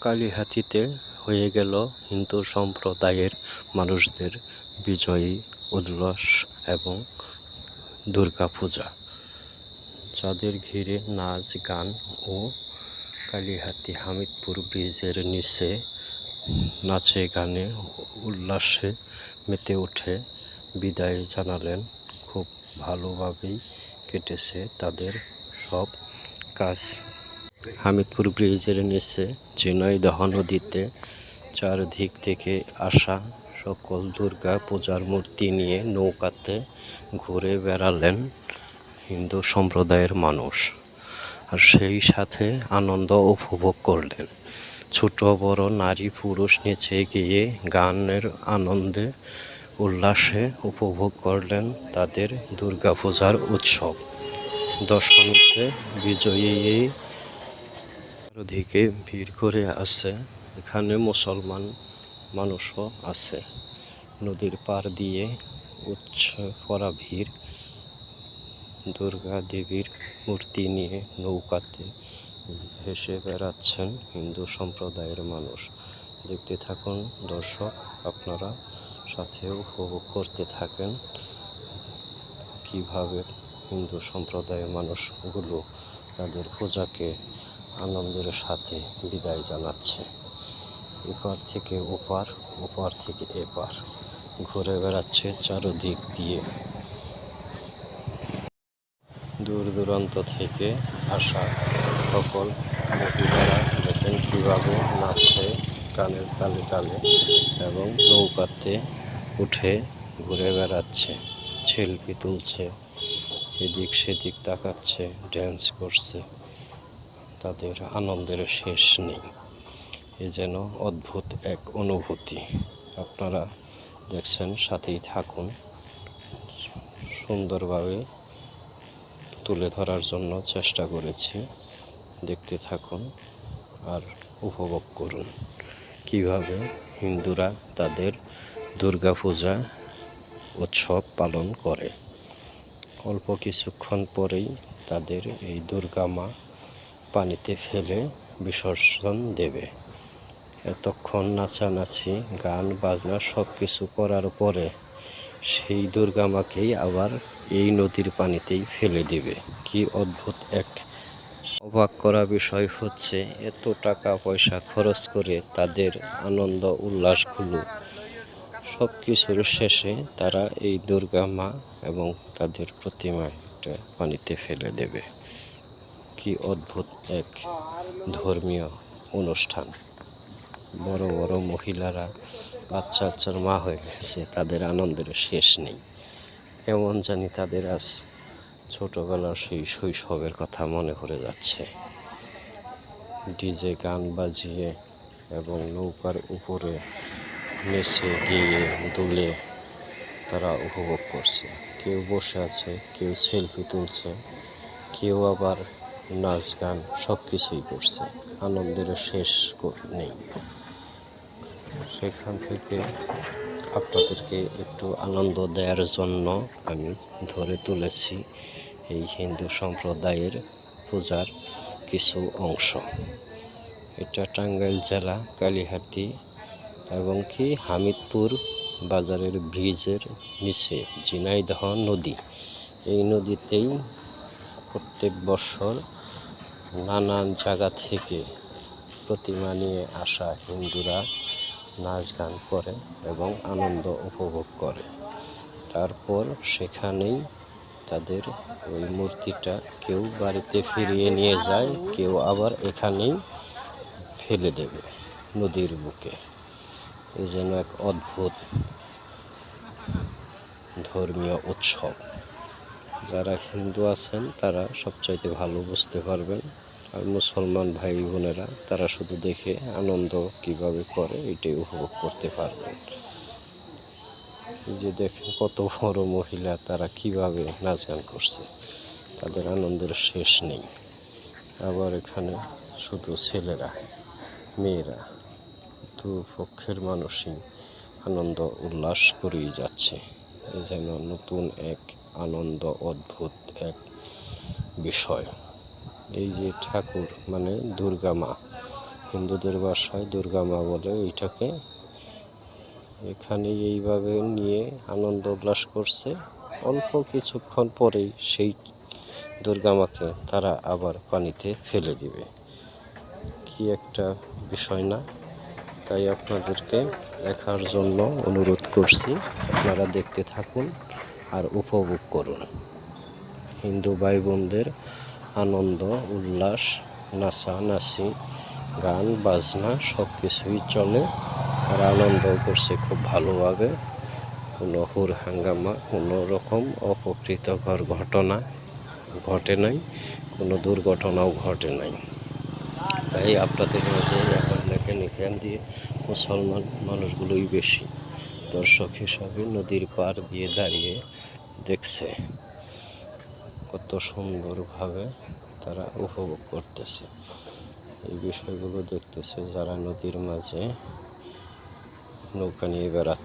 কালিহাতিতে হয়ে গেল হিন্দু সম্প্রদায়ের মানুষদের বিজয়ী উল্লাস এবং দুর্গাপূজা। যাদের ঘিরে নাচ, গান ও কালিহাতি হামিদপুর ব্রিজের নিচে নাচে, গানে উল্লাসে মেতে উঠে বিদায় জানালেন। খুব ভালোভাবেই কেটেছে তাদের সব কাজ। হামিদপুর ব্রিজের নিচে ঝিনাইদহ নদীতে চারদিক থেকে আসা সকল দুর্গা পূজার মূর্তি নিয়ে নৌকাতে ঘুরে বেড়ালেন হিন্দু সম্প্রদায়ের মানুষ। আর সেই সাথে আনন্দ উপভোগ করলেন। ছোট বড় নারী পুরুষ নিচে গিয়ে গানের আনন্দে উল্লাসে উপভোগ করলেন তাদের দুর্গাপূজার উৎসব। দশমীতে বিজয়ী চারদিকে ভিড় করে আছে, এখানে মুসলমান মানুষও আছে। নদীর পার দিয়ে উচ্ছে পড়া ভিড়, দুর্গা দেবীর মূর্তি নিয়ে নৌকাতে ভেসে বেড়াচ্ছেন হিন্দু সম্প্রদায়ের মানুষ। দেখতে থাকুন দর্শক, আপনারা সাথে উপভোগ করতে থাকেন কীভাবে হিন্দু সম্প্রদায়ের মানুষগুলো তাদের পূজাকে আনন্দের সাথে বিদায় জানাচ্ছে। এপার থেকে ওপার ওপার থেকে এপার। ঘুরে বেড়াচ্ছে চারদিক দিয়ে। দূর দূরান্ত থেকে আসা সকল মহিলারা দেখেন কীভাবে নাচছে কানের তালে তালে এবং নৌকাতে উঠে ঘুরে বেড়াচ্ছে, সেলফি তুলছে, এদিক সেদিক তাকাচ্ছে ড্যান্স করছে। তাদের আনন্দের শেষ নেই। এ যেন অদ্ভুত এক অনুভূতি। আপনারা দেখছেন, সাথেই থাকুন। সুন্দরভাবে তুলে ধরার জন্য চেষ্টা করেছি। দেখতে থাকুন আর উপভোগ করুন। কীভাবে হিন্দুরা তাদের দুর্গাপূজা উৎসব পালন করে। অল্প কিছুক্ষণ পরেই তাদের এই দুর্গা মা পানিতে ফেলে বিসর্জন দেবে। এতক্ষণ নাচানাচি, গান, বাজনা সব কিছু করার পরে সেই দুর্গা মাকেই আবার এই নদীর পানিতেই ফেলে দেবে। কি অদ্ভুত এক অবাক করা বিষয় হচ্ছে, এত টাকা পয়সা খরচ করে তাদের আনন্দ উল্লাসগুলো সব কিছুর শেষে তারা এই দুর্গা মা এবং তাদের প্রতিমাটা পানিতে ফেলে দেবে। কি অদ্ভুত এক ধর্মীয় অনুষ্ঠান। বড় বড় মহিলারা বাচ্চা বাচ্চার মা হয়ে গেছে, তাদের আনন্দের শেষ নেই। কেমন জানি তাদের আজ ছোটবেলার সেই শৈশবের কথা মনে পড়ে যাচ্ছে। ডিজে গান বাজিয়ে এবং নৌকার উপরে নেচে গিয়ে দুলে তারা উপভোগ করছে। কেউ বসে আছে, কেউ সেলফি তুলছে, কেউ আবার নাচ, গান সব কিছুই করছে। আনন্দের শেষ নেই। সেখান থেকে আপনাদেরকে একটু আনন্দ দেওয়ার জন্য আমি ধরে তুলেছি এই হিন্দু সম্প্রদায়ের পূজার কিছু অংশ। এটা টাঙ্গাইল জেলা, কালিহাতি এবং কি হামিদপুর বাজারের ব্রিজের নিচে, ঝিনাইদহ নদী। এই নদীতেই প্রত্যেক বছর নানান জায়গা থেকে প্রতিমা নিয়ে আসা হিন্দুরা নাচ গান করে এবং আনন্দ উপভোগ করে। তারপর সেখানেই তাদের ওই মূর্তিটা কেউ বাড়িতে ফিরিয়ে নিয়ে যায়, কেউ আবার এখানেই ফেলে দেবে নদীর বুকে। এ যেন এক অদ্ভুত ধর্মীয় উৎসব। যারা হিন্দু আছেন, তারা সবচাইতে ভালো বুঝতে পারবেন। আর মুসলমান ভাই বোনেরা তারা শুধু দেখে আনন্দ কীভাবে করে, এটাই উপভোগ করতে পারবেন। যে দেখেন কত বড় মহিলা, তারা কীভাবে নাচ গান করছে। তাদের আনন্দের শেষ নেই। আবার এখানে শুধু ছেলেরা, মেয়েরা দু পক্ষের মানুষই আনন্দ উল্লাস করেই যাচ্ছে। যেন নতুন এক আনন্দ, অদ্ভুত এক বিষয়। এই যে ঠাকুর মানে দুর্গা মা, হিন্দুদের বাসায় দুর্গা মা বলে এইটাকে এখানে এইভাবে নিয়ে আনন্দ উল্লাস করছে। অল্প কিছুক্ষণ পরেই সেই দুর্গা মাকে তারা আবার পানিতে ফেলে দিবে। কি একটা বিষয় না? তাই আপনাদেরকে দেখার জন্য অনুরোধ করছি। আপনারা দেখতে থাকুন আর উপভোগ করুন। হিন্দু ভাই বোনদের আনন্দ, উল্লাস, নাচা, নাচি, গান, বাজনা সব কিছুই চলে আর আনন্দ করছে খুব ভালোভাবে। কোনো হুর হাঙ্গামা কোনো রকম অপকৃতকর ঘটনা ঘটে নাই, কোনো দুর্ঘটনাও ঘটে নাই। তাই আপনাদের মাঝে এখন দেখেন এখান দিয়ে মুসলমান মানুষগুলোই বেশি। দর্শক হিসাবে নদীর পার দিয়ে দাঁড়িয়ে দেখছে কত সুন্দরভাবে তারা উপভোগ করতেছে। এই বিষয়গুলো দেখতেছে যারা নদীর মাঝে নৌকা নিয়ে বেড়াচ্ছে।